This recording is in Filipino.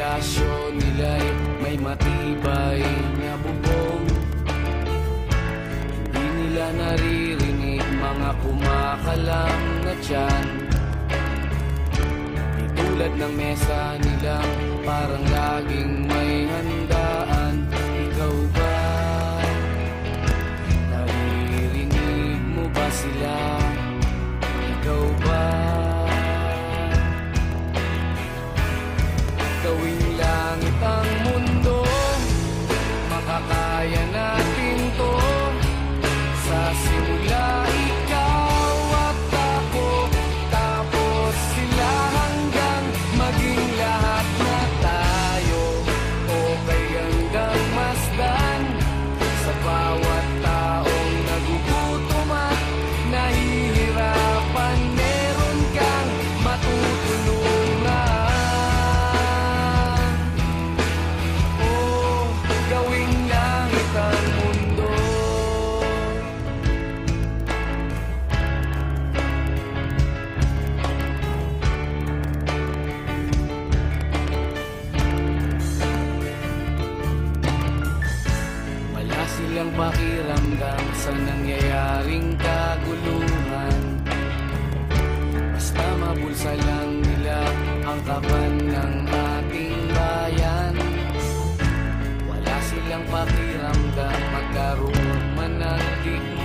Palasyo nila'y may matibay na bubong Hindi nila naririnig mga kumakalam na tiyan Di tulad ng mesa nilang parang laging may handaan Ikaw ba? Naririnig mo ba sila? nangyaring kaguluhan. Basta mabulsa lang nila ang kapan ng ating bayan. Wala silang pakiramdam magkaroon man ng digma